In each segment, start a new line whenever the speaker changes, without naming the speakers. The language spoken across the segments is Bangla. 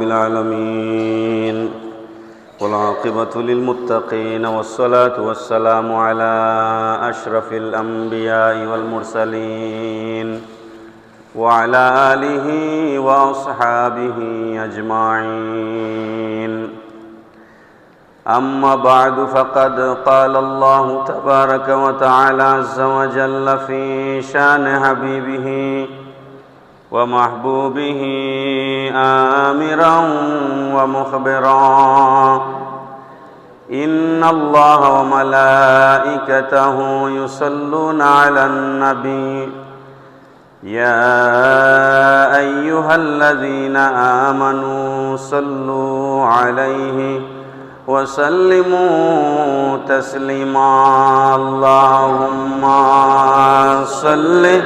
رب العالمين. والعاقبة للمتقين والصلاة والسلام على أشرف الأنبياء والمرسلين وعلى آله وأصحابه أجمعين. أما بعد فقد قال الله تبارك وتعالى عز وجل في شان حبيبه ومحبوبه آمرا ومخبرا. إن الله وملائكته يصلون على النبي. يا أيها الذين آمنوا صلوا عليه وسلموا تسليما. اللهم صل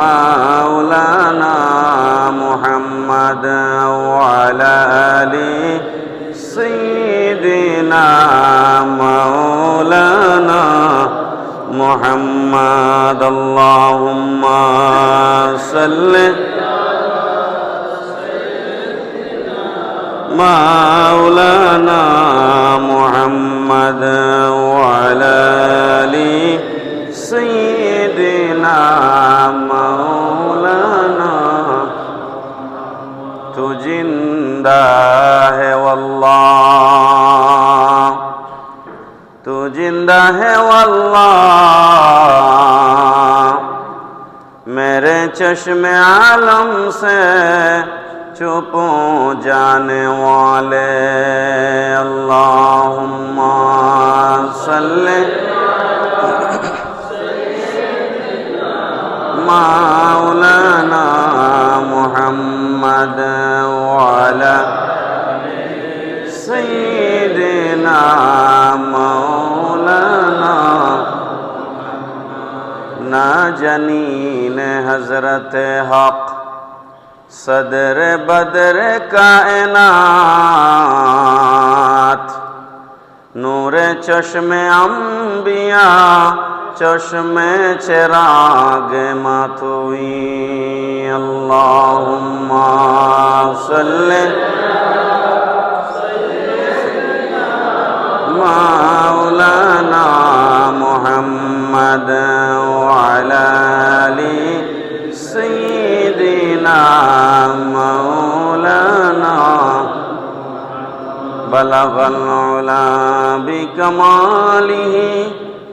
مولانا محمد وعلى آل سيدنا مولانا محمد. اللهم صل مولانا محمد وعلى آل سيدنا مولانا जिंदा है वल्लाह मेरे चश्मे आलम से चुप जाने वाले अल्लाहुम्मा सल्ले मौलाना मुहम्मद वाला सैदना نا جنین حضرت حق صدر بدر کائنات نور چشم انبیاء، چشم چراغ ماتوئی۔ اللہم صلی مولانا محمد۔ وعلى آل سيدنا مولانا. بلغ العلا بكماله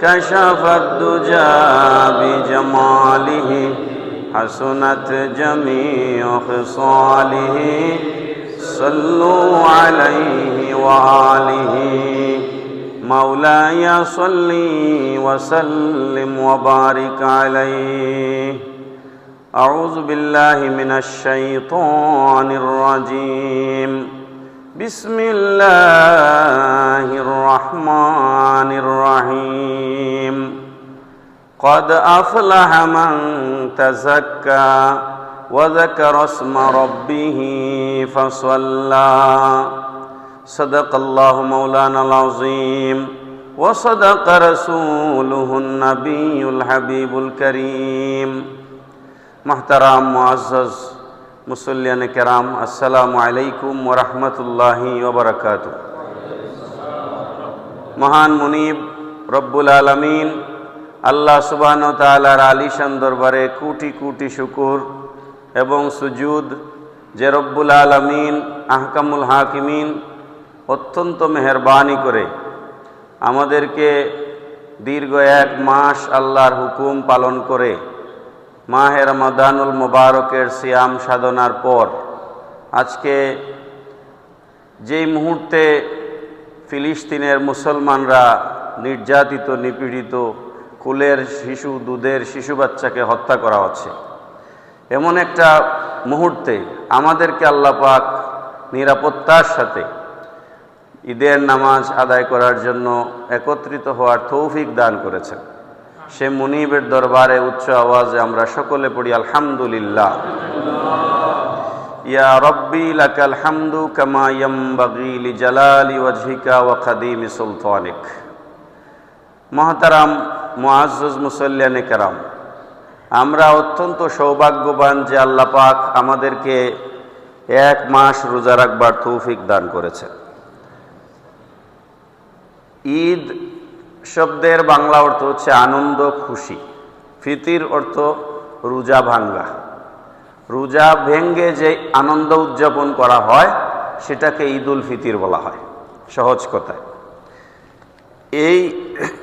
كشف الدجى بجماله حسنت جميع خصاله. صلوا عليه وآله. مولاي صل وسلم وبارك عليه. أعوذ بالله من الشيطان الرجيم. بسم الله الرحمن الرحيم. قد أفلح من تزكى وذكر اسم ربه فصلى. صدق الله مولانا العظيم وصدق رسوله النبي الحبيب الكريم محترم معزز মুসল্লিয়ান কেরাম আসসালামু আলাইকুম ওরহমতুল্লাহি ওবরাকাত মহান মুনিব রব্বুল আলমিন আল্লাহ সুবাহন তালার আলিশান দরবারে কোটি কোটি শুকুর এবং সুজুদ যে রব্বুল আলমিন আহকামুল হাকিমিন অত্যন্ত মেহরবানি করে আমাদেরকে দীর্ঘ এক মাস আল্লাহর হুকুম পালন করে মাহে রমাদানুল মোবারকের সিয়াম সাধনার পর আজকে যেই মুহূর্তে ফিলিস্তিনের মুসলমানরা নির্যাতিত, নিপীড়িত, কুলের শিশু, দুধের শিশু বাচ্চাকে হত্যা করা হচ্ছে। এমন একটা মুহূর্তে আমাদেরকে আল্লাপাক নিরাপত্তার সাথে ঈদের নামাজ আদায় করার জন্য একত্রিত হওয়ার তৌফিক দান করেছেন। সে মুনিবের দরবারে উচ্চ আওয়াজে আমরা সকলে পড়ি, আলহামদুলিল্লাহ। ইয়া রব্বি লাকাল হামদু কামা ইয়ামবাগি লিজালালি ওয়াজহিকা ওয়া খাদিমি সুলতানিক। মহতারাম, মুআজ্জজ, মুসল্লিয়ানে কেরাম, আমরা অত্যন্ত সৌভাগ্যবান যে আল্লাহ পাক আমাদেরকে এক মাস রোজা রাখবার তৌফিক দান করেছেন। ঈদ শব্দের বাংলা অর্থ হচ্ছে আনন্দ, খুশি। ফিতির অর্থ রোজা ভাঙ্গা। রোজা ভেঙ্গে যে আনন্দ উদযাপন করা হয়, সেটাকে ঈদুল ফিতির বলা হয়। সহজ কথায় এই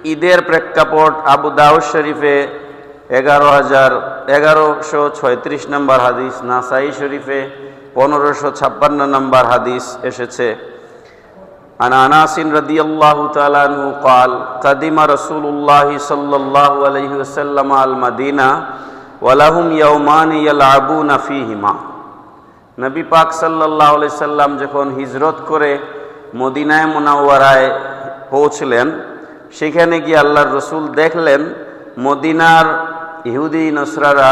ঈদের প্রেক্ষাপট আবু দাউদ শরীফে এগারো হাজার এগারোশো ছয়ত্রিশ নম্বর হাদিস, নাসাই শরীফে পনেরোশো ছাপ্পান্ন নম্বর হাদিস এসেছে। عن انس رضي الله تعالى عنه قال قدم رسول الله صلى الله عليه وسلم المدينه ولهم يومان يلعبون فيهما নবী পাক সাল্লাল্লাহু আলাইহি সাল্লাম যখন হিজরত করে মদিনায় মুনাওয়ারায় পৌঁছলেন সেখানে গিয়ে আল্লাহর রসুল দেখলেন মদিনার ইহুদি নসরারা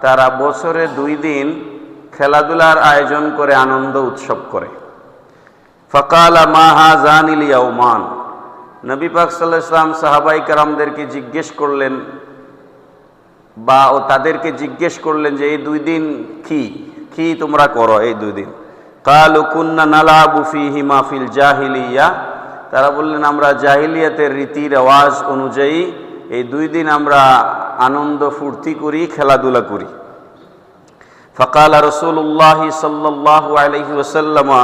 তারা বছরে দুই দিন খেলাধুলার আয়োজন করে আনন্দ উৎসব করে ফকালা মাহা জানিল ইয়াউমান। নবী পাক সাহাবাই কারামদেরকে জিজ্ঞেস করলেন, বা ও তাদেরকে জিজ্ঞেস করলেন যে, এই দুই দিন কি? কি তোমরা করো এই দুই দিন? কালু কুন্না নালা বুফি হিমাফিল জাহিলিয়া। তারা বললেন, আমরা জাহিলিয়াতের রীতি রেওয়াজ অনুযায়ী এই দুই দিন আমরা আনন্দ ফুর্তি করি, খেলাধুলা করি। ফকাল রসুল্লাহ সাল্লাহ আলহি ওসাল্লামা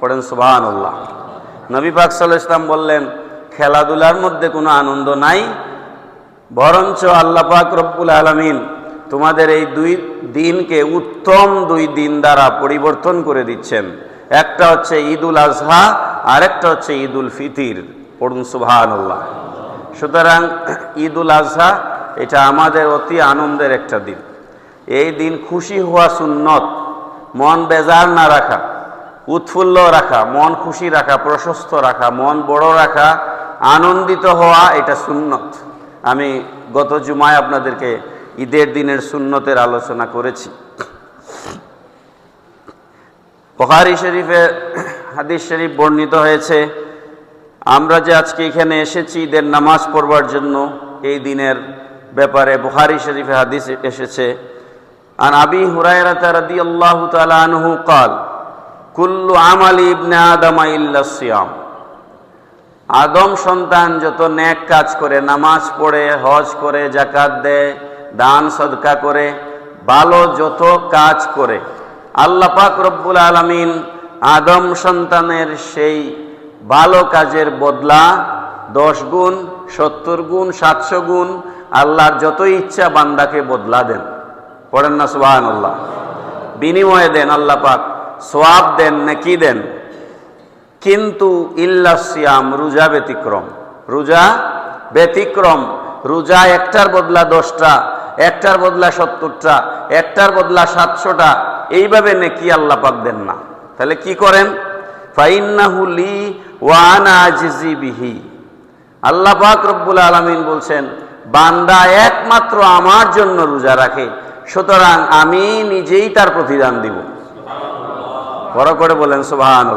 পড়েন বললেন, খেলাধুলার মধ্যে কোনো আনন্দ নাই, বরঞ্চ আল্লাহ পাক রব্বুল আলামিন তোমাদের এই দুই দিনকে উত্তম দুই দিন দ্বারা পরিবর্তন করে দিচ্ছেন। একটা হচ্ছে ঈদুল আজহা, আরেকটা হচ্ছে ঈদুল ফিতির। পড়ুন সুবহানাল্লাহ। সুতরাং ঈদুল আজহা এটা আমাদের অতি আনন্দের একটা দিন। এই দিন খুশি হওয়া সুন্নত, মন বেজার না রাখা, উৎফুল্ল রাখা, মন খুশি রাখা, প্রশস্ত রাখা, মন বড় রাখা, আনন্দিত হওয়া এটা সুন্নত। আমি গত জুমায় আপনাদেরকে ঈদের দিনের সুন্নতের আলোচনা করেছি। বখারি শরীফে হাদিস শরীফ বর্ণিত হয়েছে, আমরা যে আজকে এখানে এসেছি ঈদের নামাজ পড়বার জন্য, এই দিনের ব্যাপারে বুখারি শরীফে হাদিস এসেছে আর আবি হুরায়রা রাদিয়াল্লাহু তাআলা আনহু قال কুল্লু আমালি ইবনে আদম ইল্লা সিয়াম আদম সন্তান যত নেক কাজ করে নামাজ পড়ে হজ করে জাকাত দেয় দান সদকা করে ভালো যত কাজ করে আল্লাহ পাক রব্বুল আলামিন আদম সন্তানের সেই ভালো কাজের বদলা দশ গুণ সত্তর গুণ সাতশো গুণ আল্লাহর যত ইচ্ছা বান্দাকে বদলা দেন। পড়েন না সুবাহান আল্লাহ বিনিময়ে দেন আল্লাহ পাক সোয়াব দেন, নাকি দেন। কিন্তু ইল্লা সিয়াম, রোজা ব্যতিক্রম। রোজা ব্যতিক্রম। রোজা একটার বদলা দশটা, একটার বদলা সত্তরটা, একটার বদলা সাতশোটা, এইভাবে নেকি আল্লাহ পাক দেন না। তাহলে কি করেন? ফাইন্নাহু লি ওয়ানা আল্লাহ পাক রব্বুল আলামিন বলছেন বান্দা একমাত্র আমার জন্য রোজা রাখে, সুতরাং আমি নিজেই তার প্রতিদান দিব। বড় করে বলেন সুবাহান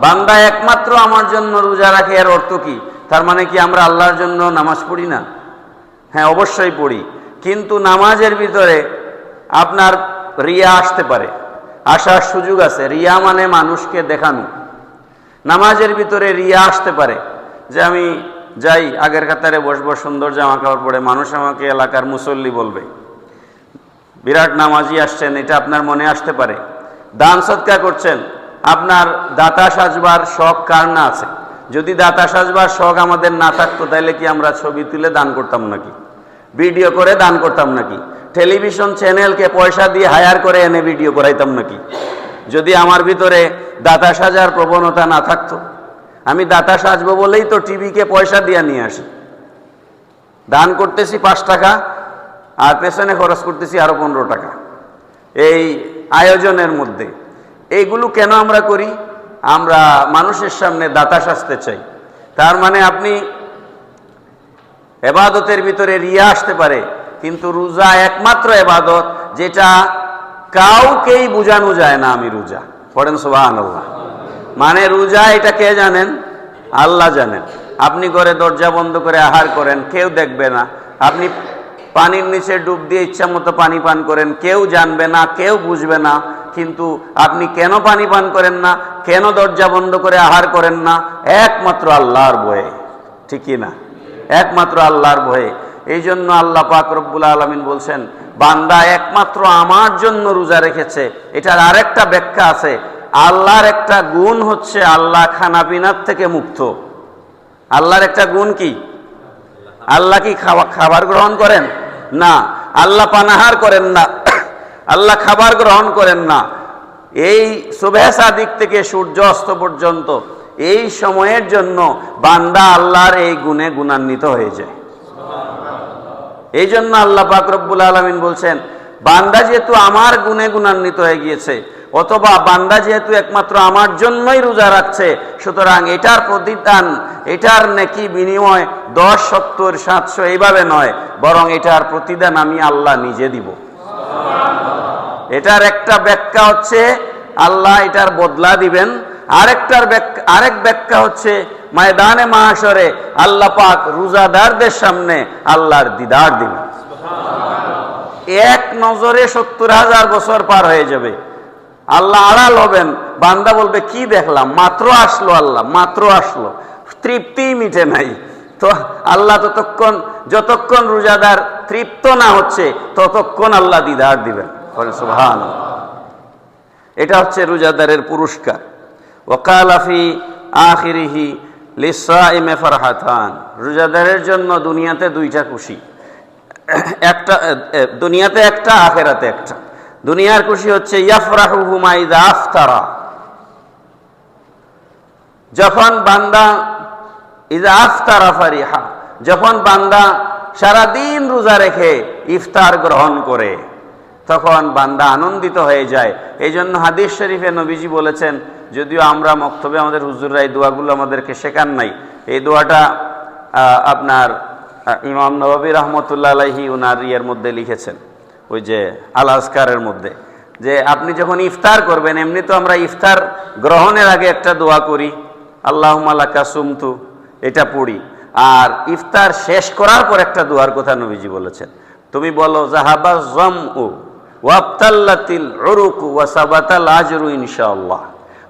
বান্দা একমাত্র আমার জন্য রোজা রাখে, এর অর্থ কি? তার মানে কি আমরা আল্লাহর জন্য নামাজ পড়ি না? হ্যাঁ অবশ্যই পড়ি। কিন্তু নামাজের ভিতরে আপনার রিয়া আসতে পারে। আসার সুযোগ আছে। রিয়া মানে মানুষকে দেখানো। নামাজের ভিতরে রিয়া আসতে পারে যে আমি যাই, আগের কাতারে বসবো, সুন্দর জামা কাপড় পরে। মানুষ আমাকে এলাকার মুসল্লি বলবে। বিরাট নামাজি আসছেন, এটা আপনার মনে আসতে পারে। দান সৎকা করছেন। আপনার দাতা সাজবার শখ কার না আছে? যদি দাতা সাজবার শখ আমাদের না থাকতো তাহলে কি আমরা ছবি তুলে দান করতাম নাকি? ভিডিও করে দান করতাম নাকি? টেলিভিশন চ্যানেলকে পয়সা দিয়ে হায়ার করে এনে ভিডিও করাইতাম নাকি? যদি আমার ভিতরে দাতা সাজার প্রবণতা না থাকতো আমি দাতা সাজবো বলেই তো টিভিকে পয়সা দিয়ে নিয়ে আসি। দান করতেছি পাঁচ টাকা, আর পেছনে খরচ করতেছি আরও পনেরো টাকা। এই আয়োজনের মধ্যে। এইগুলো কেন আমরা করি? আমরা মানুষের সামনে দাতা সাজতে চাই। তার মানে আপনি এবাদতের ভিতরে রিয়া আসতে পারে, কিন্তু রোজা একমাত্র এবাদত, যেটা কাউকেই বোঝানো যায় না আমি রোজা। পড়েন সোবাহান আল্লাহ মানে রোজা এটা কে জানেন? আল্লাহ জানেন। আপনি ঘরে দরজা বন্ধ করে আহার করেন, কেউ দেখবে না। আপনি পানির নিচে ডুব দিয়ে ইচ্ছা মতো পানি পান করেন, কেউ জানবে না, কেউ বুঝবে না। কিন্তু আপনি কেন পানি পান করেন না? কেন দরজা বন্ধ করে আহার করেন না? একমাত্র আল্লাহর বয়ে ঠিকই না? একমাত্র আল্লাহর ভয়ে। এই জন্য আল্লাহ পাক রব্বুল আলমিন বলছেন, বান্দা একমাত্র আমার জন্য রোজা রেখেছে। এটার আরেকটা ব্যাখ্যা আছে। আল্লাহর একটা গুণ হচ্ছে আল্লাহ খানাপিনার থেকে মুক্ত। আল্লাহর একটা গুণ কি? আল্লাহ কি খাওয়া খাবার গ্রহণ করেন? না। আল্লাহ পানাহার করেন না। আল্লাহ খাবার গ্রহণ করেন না। এই শুভেচ্ছা দিক থেকে সূর্য অস্ত পর্যন্ত, এই সময়ের জন্য বান্দা আল্লাহর এই গুণে গুণান্বিত হয়ে যায়। এই জন্য আল্লাহ পাক রব্বুল আলমিন বলছেন, বান্দা যেহেতু আমার গুণে গুণান্বিত হয়ে গিয়েছে অথবা বান্দা যেহেতু একমাত্র আমার জন্যই রোজা রাখছে, সুতরাং এটার প্রতিদান, এটার নাকি বিনিময় দশ, সত্তর, সাতশো এইভাবে নয়, বরং এটার প্রতিদান আমি আল্লাহ নিজে দিব। এটার একটা ব্যাখ্যা হচ্ছে, আল্লাহ এটার বদলা দিবেন। আরেকটার আরেক ব্যাখ্যা হচ্ছে, ময়দানে মাহাসরে আল্লাহ পাক রোজাদারদের সামনে আল্লাহর দিদার দিবেন। এক নজরে সত্তর হাজার বছর পার হয়ে যাবে। আল্লাহ আড়াল হবেন। বান্দা বলবে, কি দেখলাম? মাত্র আসলো আল্লাহ, মাত্র আসলো। তৃপ্তিই মিটে নাই। তো আল্লাহ ততক্ষণ, যতক্ষণ রোজাদার তৃপ্ত না হচ্ছে, ততক্ষণ আল্লাহ দিদার দিবেন। সুহান এটা হচ্ছে রোজাদারের পুরস্কার। ওকালাফি আখিরিহি লিসাইমে ফারহাতান। রোজাদারের জন্য দুনিয়াতে দুইটা খুশি। একটা দুনিয়াতে একটা, আখেরাতে একটা। দুনিয়ার খুশি হচ্ছে আফতারা। যখন বান্দা ইজা আফতারা ফারিহা, যখন বান্দা সারাদিন রোজা রেখে ইফতার গ্রহণ করে, তখন বান্দা আনন্দিত হয়ে যায়। এই জন্য হাদিস শরীফে নবীজি বলেছেন, যদিও আমরা মক্তবে আমাদের হুজুররা এই দোয়াগুলো আমাদেরকে শেখান নাই, এই দোয়াটা আপনার ইমাম নবাবী রহমতুল্লাহ আলাহি উনার ইয়ের মধ্যে লিখেছেন। ওই যে আল আসকারের মধ্যে, যে আপনি যখন ইফতার করবেন, এমনি তো আমরা ইফতার গ্রহণের আগে একটা দোয়া করি আল্লাহ মালাকা সুমতু, এটা পড়ি। আর ইফতার শেষ করার পর একটা দোয়ার কথা নবীজি বলেছেন। তুমি বলো জাহাবা উ ইনশাআল্লাহ।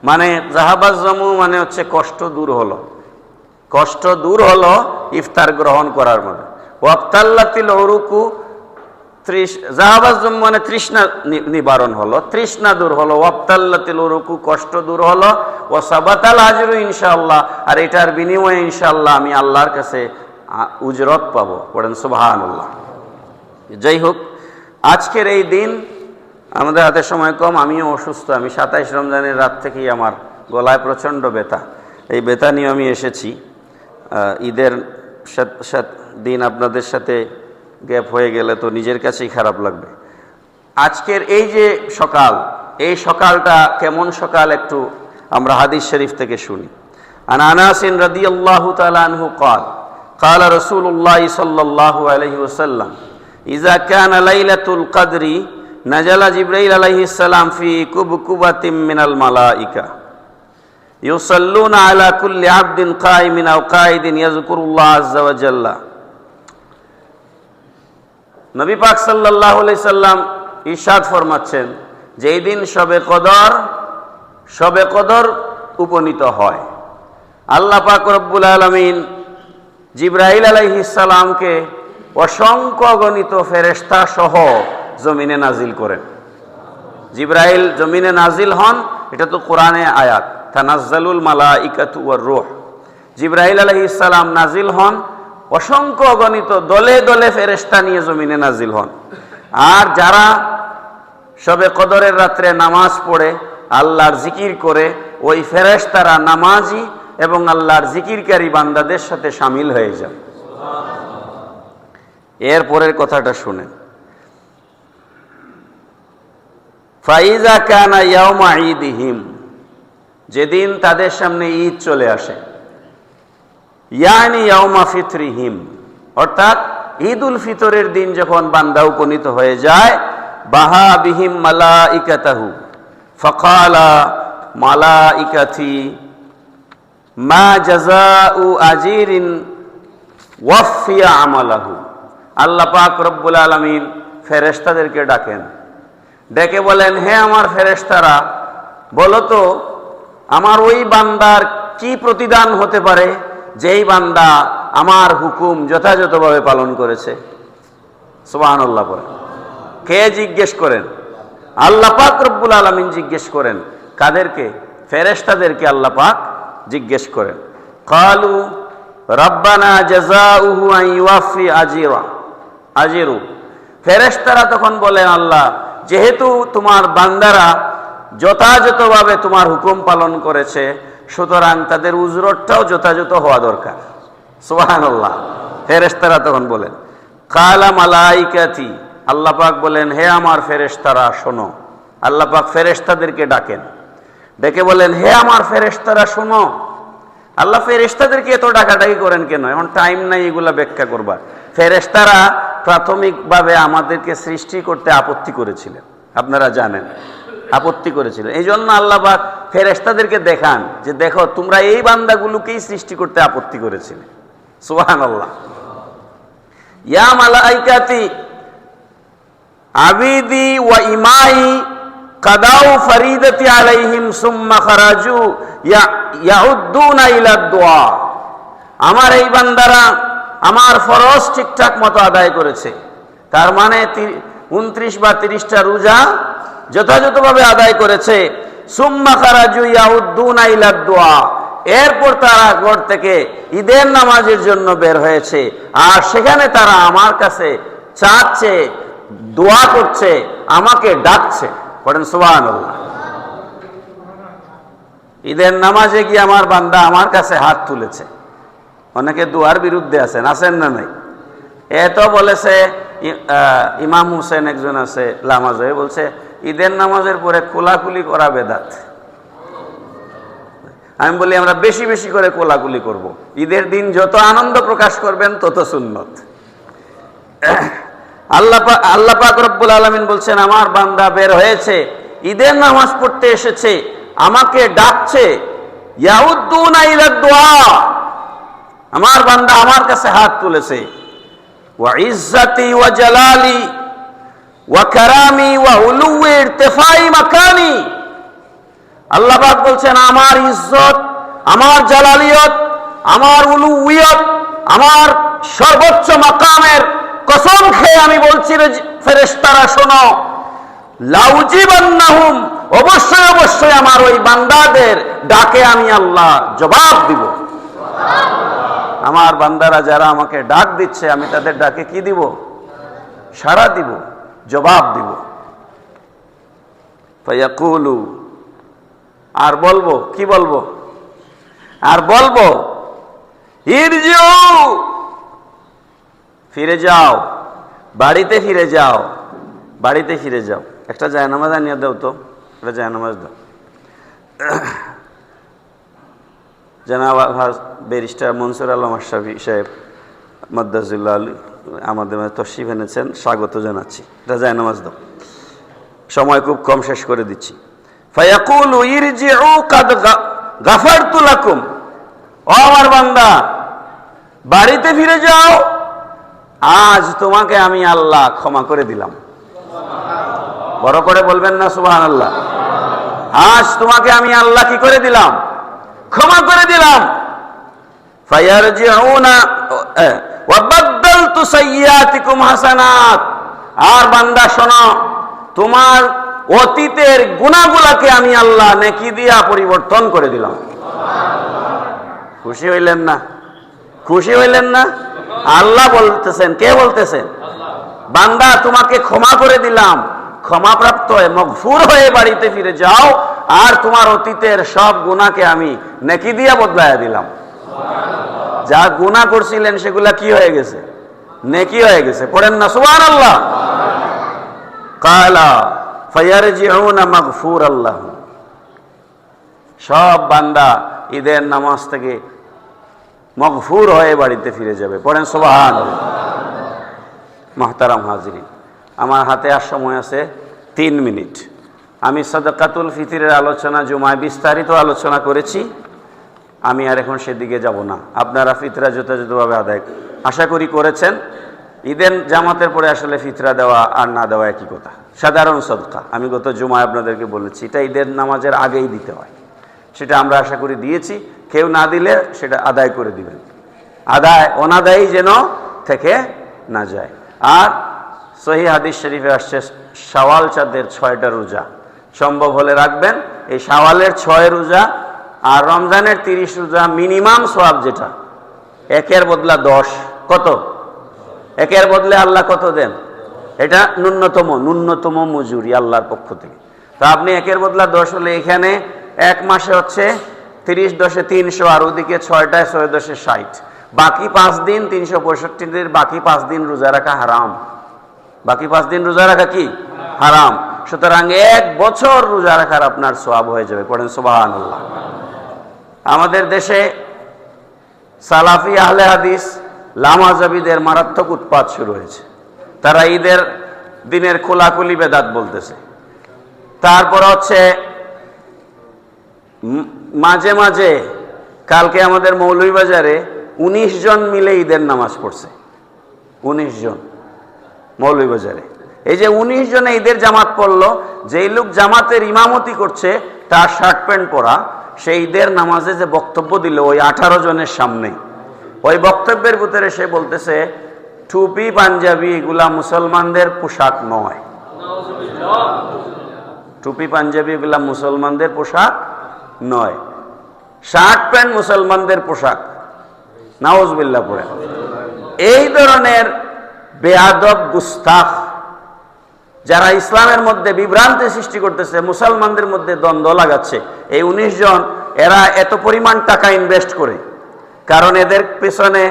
মানে জাহাবা জমু মানে হচ্ছে কষ্ট দূর হলো। কষ্ট দূর হলো ইফতার গ্রহণ করার মধ্যে। ওয়াবতাল্লাতিল উরুকু ত্রিশ জাহাবাজম মানে তৃষ্ণা নিবারণ হলো, তৃষ্ণা দূর হলো ওয়াপ্তাল্লাতিল উরুকু কষ্ট দূর হলো ও সাবাতাল আজরু ইনশাআল্লাহ, আর এটার বিনিময়ে ইনশাআল্লাহ আমি আল্লাহর কাছে উজরত পাবো। পড়েন সুবহানাল্লাহ। যাই হোক আজকের এই দিন আমাদের হাতে সময় কম, আমিও অসুস্থ, আমি সাতাইশ রমজানের রাত থেকেই আমার গলায় প্রচণ্ড ব্যথা। এই ব্যথা নিয়ে আমি এসেছি। ঈদের দিন আপনাদের সাথে গ্যাপ হয়ে গেলে তো নিজের কাছেই খারাপ লাগবে আজকের এই যে সকাল এই সকালটা কেমন সকাল একটু আমরা হাদিস শরীফ থেকে শুনি আন আনাসিন রাদিয়াল্লাহু তাআলা আনহু قال قال رسول الله صلى الله عليه وسلم إذا كان ليلة القدر نزل جبريل عليه السلام في كبكبة من الملائكة يصلون على كل عبد قائم أو قائد يذكر الله عز وجل নবী পাক সাল্লাহ সাল্লাম ইরশাদ ফরমাচ্ছেন যে এই দিন সবে কদর সবে কদর উপনীত হয়। আল্লাহ পাক রব্বুল আলমিন জিব্রাহিল আলাইহিসালামকে অসংখ্য গণিত ফেরেস্তা সহ জমিনে নাজিল করেন। জিব্রাইল জমিনে নাজিল হন, এটা তো কোরআনে আয়াত, তানাজ্জালুল মালা ইকাতু রুহ। জিব্রাইল আলাইহিস সালাম নাজিল হন অসংখ্য গণিত দলে দলে ফেরেশতা নিয়ে জমিনে নাজিল হন। আর যারা সবে কদরের রাত্রে নামাজ পড়ে, আল্লাহর জিকির করে, ওই ফেরেশতারা নামাজি এবং আল্লাহর জিকিরকারী বান্দাদের সাথে সামিল হয়ে যান। এর পরের কথাটা শুনেন। ফাইজা কানা ইয়াউমা ঈদিহিম, যেদিন তাদের সামনে ঈদ চলে আসে ইয়ানি ইয়াউমা ফিতরিহিম। অর্থাৎ ঈদ উল ফিতরের দিন যখন বান্দা উপনীত হয়ে যায়, বাহা বিহিম মালাইকাতাহু, ফকালা মালাইকাতি, মা জাজাউ আজিরিন ওয়াফিয়া আমালাহু। আল্লাহ পাক রব্বুল আলামিন ফেরেশতাদেরকে ডাকেন। ডেকে বলেন, হে আমার ফেরেশতারা, বলো তো, আমার ওই বান্দার কি প্রতিদান হতে পারে? যেই বান্দা আমার হুকুম যথাযথভাবে পালন করেছে। সুবহানাল্লাহ বলে কে জিজ্ঞেস করেন? আল্লাহ পাক রব্বুল আলামিন জিজ্ঞেস করেন। কাদেরকে? ফেরেশতাদেরকে আল্লাহ পাক জিজ্ঞেস করেন। কালু রব্বানা জাযাউহু আন ইউয়াফি আজিরা আজিরু ফেরেশতারা তখন বলেন, আল্লাহ, যেহেতু তোমার বান্দারা যথাযথভাবে তোমার হুকুম পালন করেছে সুতরাং তাদের উজরতটাও যথাযথ হওয়া দরকার। সুবহানাল্লাহ। ফেরেশতারা তখন বলেন, কালা মালাইকাতি। আল্লাহ পাক বলেন, হে আমার ফেরেশতারা, শোনো। আল্লাহ পাক ফেরেশতাদেরকে ডাকেন। ডেকে বলেন, হে আমার ফেরেশতারা, শোনো। আল্লাহ ফেরেশতাদেরকে এত ডাকাডাকি করেন কেন? এখন টাইম নাই, এগুলা ব্যাখ্যা করবার। ফেরেশতারা প্রাথমিকভাবে আমাদেরকে সৃষ্টি করতে আপত্তি করেছিলেন। আপনারা জানেন। আপত্তি করেছিলেন। এই জন্য আল্লাহ পাক ফেরেশতাদেরকে দেখান যে দেখো, তোমরা এই বান্দাগুলোকেই সৃষ্টি করতে আপত্তি করেছিলে। সুহান আল্লাহ আবিদি ওয়া ইমাই কাদাউ ফরিদতি আলাইহিম সুম্মা খারাজু ইয়াউদ্দুনা ইলা দোয়া আমার এই বান্দারা আমার ফরজ ঠিকঠাক মতো আদায় করেছে। তার মানে উনত্রিশ বা তিরিশটা রোজা যথাযথভাবে আদায় করেছে। সুম্মা এরপর তারা ঘর থেকে ঈদের নামাজের জন্য বের হয়েছে। আর সেখানে তারা আমার কাছে চাচ্ছে, দোয়া করছে, আমাকে ডাকছে। ঈদের নামাজে গিয়ে আমার বান্দা আমার কাছে হাত তুলেছে। অনেকে দুয়ার বিরুদ্ধে আছেন আছেন না নাই? এত বলেছে ইমাম হুসেন একজন আছে, লামাজ হয়ে বলছে ঈদের নামাজের পরে কোলাকুলি করা বেদাত। আমি বলি, আমরা বেশি বেশি করে কোলাকুলি করব। ঈদের দিন যত আনন্দ প্রকাশ করবেন, তত সুন্নত। আল্লাহ আল্লাহ রব্বুল আলমিন বলছেন, আমার বান্দা বের হয়েছে, ঈদের নামাজ পড়তে এসেছে, আমাকে ডাকছে আমার বান্দা আমার কাছে হাত তুলেছে। ওয়া ইজ্জাতি ওয়া জালালি ওয়া কারামি ওয়া উলুই ইরতিফাই মাকানি আল্লাহ পাক বলছেন, আমার ইজ্জত, আমার জালালিয়ত, আমার উলুইয়ত আমার সর্বোচ্চ মাকামের কসম খেয়ে আমি বলছি ফেরেশতারা, শোনো। লাউজিবান্নাহুম, অবশ্যই অবশ্যই আমার ওই বান্দাদের ডাকে আমি আল্লাহ জবাব দিব। আমার বান্দারা যারা আমাকে ডাক দিচ্ছে, আমি তাদের ডাকে কি দিব? সারা দিব। জবাব দিব। ফায়াকুলু, আর বলব, কি বলব? আর বলব ফিরে যাও, বাড়িতে ফিরে যাও, বাড়িতে ফিরে যাও। একটা জায়নামাজ আনিয়ে দাও তো, একটা জায়নামাজ দাও। জানাব ব্যারিস্টার মনসুর আলম আশরাফি সাহেব মদ্দাজুল্লাহ আলী আমাদের মাঝে তশিফ এনেছেন, স্বাগত জানাচ্ছি। এটা জায়নামাজ দাও। সময় খুব কম শেষ করে দিচ্ছি। ফায়াকুল ইরজিউ কাদ গাফারতু লাকুম। ও আমার বান্দা, বাড়িতে ফিরে যাও। আজ তোমাকে আমি আল্লাহ ক্ষমা করে দিলাম। বড় করে বলবেন না সুবাহ আল্লাহ আজ তোমাকে আমি আল্লাহ কি করে দিলাম? ক্ষমা করে দিলাম। আর বান্দা, শোনো, তোমার অতীতের গুণাগুলাকে আমি আল্লাহ নেকি দিয়া পরিবর্তন করে দিলাম। খুশি হইলেন না? খুশি হইলেন না? আল্লাহ বলতেছেন, কে বলতেছেন? বান্দা, তোমাকে ক্ষমা করে দিলাম। ক্ষমাপ্রাপ্ত হয়ে, মগফুর হয়ে বাড়িতে ফিরে যাও, আর তোমার অতীতের সব গুণাকে আমি নেকি দিয়া বদলাইয়া দিলাম। যা গুণা করছিলেন সেগুলা কি হয়ে গেছে? নেকি হয়ে গেছে। পড়েন না সুবান আল্লাহ কালা ফায়ারজিউনা মাগফুর আল্লাহ সব বান্দা ঈদের নামাজ থেকে মগফুর হয়ে বাড়িতে ফিরে যাবে। পড়েন সোবাহান মাহতারাম হাজিরি আমার হাতে আর সময় আছে তিন মিনিট। আমি সদকাতুল ফিতিরের আলোচনা জুমায় বিস্তারিত আলোচনা করেছি। আমি আর এখন সেদিকে যাব না। আপনারা ফিতরা যথাযথভাবে আদায় আশা করি করেছেন। ঈদের জামাতের পরে আসলে ফিতরা দেওয়া আর না দেওয়া একই কথা। সাধারণ সদকা। আমি গত জুমায় আপনাদেরকে বলেছি, এটা ঈদের নামাজের আগেই দিতে হয়। সেটা আমরা আশা করি দিয়েছি। কেউ না দিলে সেটা আদায় করে দিবেন। আদায় অনাদায়ী যেন থেকে না যায়। আর সহি হাদিস শরীফে আসছে, শাওয়াল চাঁদের ছয়টা রোজা। সম্ভব হলে রাখবেন। এই শাওয়ালের ছয় রোজা আর রমজানের তিরিশ রোজা মিনিমাম সোয়াব যেটা? একের বদলা দশ। কত? একের বদলে আল্লাহ কত দেন? এটা ন্যূনতম ন্যূনতম মজুরি আল্লাহর পক্ষ থেকে। তো আপনি একের বদলা দশ হলে এখানে এক মাসে হচ্ছে তিরিশ দশে তিনশো আর ওদিকে ছয়টায় ছয় দশে ষাট। বাকি পাঁচ দিন তিনশো পঁয়ষট্টি দিন, বাকি পাঁচ দিন রোজা রাখা হারাম। বাকি পাঁচ দিন রোজা রাখা কি? হারাম। সুতরাং এক বছর রোজা রাখার আপনার সোয়াব হয়ে যাবে। পড়েন সোবাহান আল্লাহ আমাদের দেশে সালাফি আহলে হাদিস লামাজাবিদের মারাত্মক উৎপাত শুরু হয়েছে। তারা ঈদের দিনের খোলাখুলি বেদাত বলতেছে। তারপর হচ্ছে মাঝে মাঝে কালকে আমাদের মৌলভীবাজারে উনিশ জন মিলে ঈদের নামাজ পড়ছে। উনিশ জন মৌলভীবাজারে। এই যে উনিশ জনে ঈদের জামাত পড়ল, যেই লোক জামাতের ইমামতি করছে, তার শার্ট প্যান্ট পরা সেই ঈদের নামাজে যে বক্তব্য দিল, ওই আঠারো জনের সামনে। ওই বক্তব্যের ভিতরে সে বলতেছে, টুপি, পাঞ্জাবি এগুলা মুসলমানদের পোশাক নয়। টুপি, পাঞ্জাবি এগুলা মুসলমানদের পোশাক নয়। শার্ট প্যান্ট মুসলমানদের পোশাক। নাওজবিল্লা পড়ে। এই ধরনের বেয়াদব, গুস্তাখ যারা ইসলামের মধ্যে বিভ্রান্তি সৃষ্টি করতেছে, মুসলমানদের মধ্যে দ্বন্দ্ব লাগাচ্ছে। এই উনিশ জন, এরা এত পরিমাণ টাকা ইনভেস্ট করে। কারণ এদের পেছনে,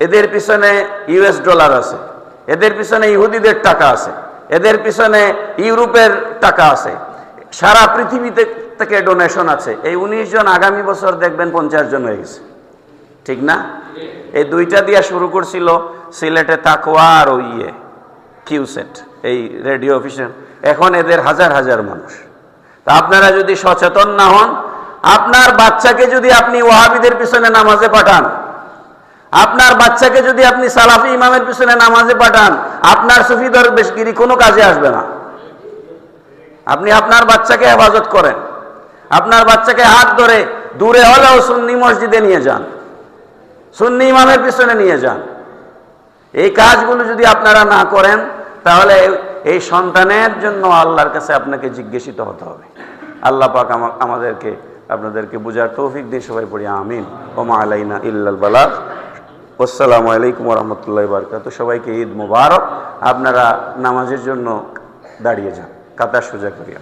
এদের পিছনে ইউএস ডলার আছে। এদের পিছনে ইহুদিদের টাকা আছে। এদের পিছনে ইউরোপের টাকা আছে। সারা পৃথিবীতে থেকে ডোনেশন আছে। এই উনিশ জন আগামী বছর দেখবেন পঞ্চাশ জন হয়ে গেছে। ঠিক না? এই দুইটা দিয়া শুরু করছিল সিলেটে তাকোয়া আর ইয়ে কিউসেট এই রেডিও অফিসের এখন এদের হাজার হাজার মানুষ। তা আপনারা যদি সচেতন না হন, আপনার বাচ্চাকে যদি আপনি ওয়াহাবিদের পিছনে নামাজে পাঠান, আপনার বাচ্চাকে যদি আপনি সালাফি ইমামের পিছনে নামাজে পাঠান, আপনার সুফি দরবেশগিরি কোনো কাজে আসবে না। আপনি আপনার বাচ্চাকে হেফাজত করেন। আপনার বাচ্চাকে হাত ধরে দূরে হলেও সুন্নি মসজিদে নিয়ে যান। সুন্নি ইমামের পিছনে নিয়ে যান। এই কাজগুলো যদি আপনারা না করেন তাহলে এই সন্তানের জন্য আল্লাহর কাছে আপনাকে জিজ্ঞেসিত হতে হবে। আল্লাহ পাক আমা- আমাদেরকে, আপনাদেরকে বুঝার তৌফিক দিয়ে সবাই পড়ি, আমিন। ওমা আলাইনা ইল্লাল বালাক আসসালামু আলাইকুম রহমতুল্লাহ বারকাত সবাইকে ঈদ মুবারক। আপনারা নামাজের জন্য দাঁড়িয়ে যান। কাতার সোজা করিয়া।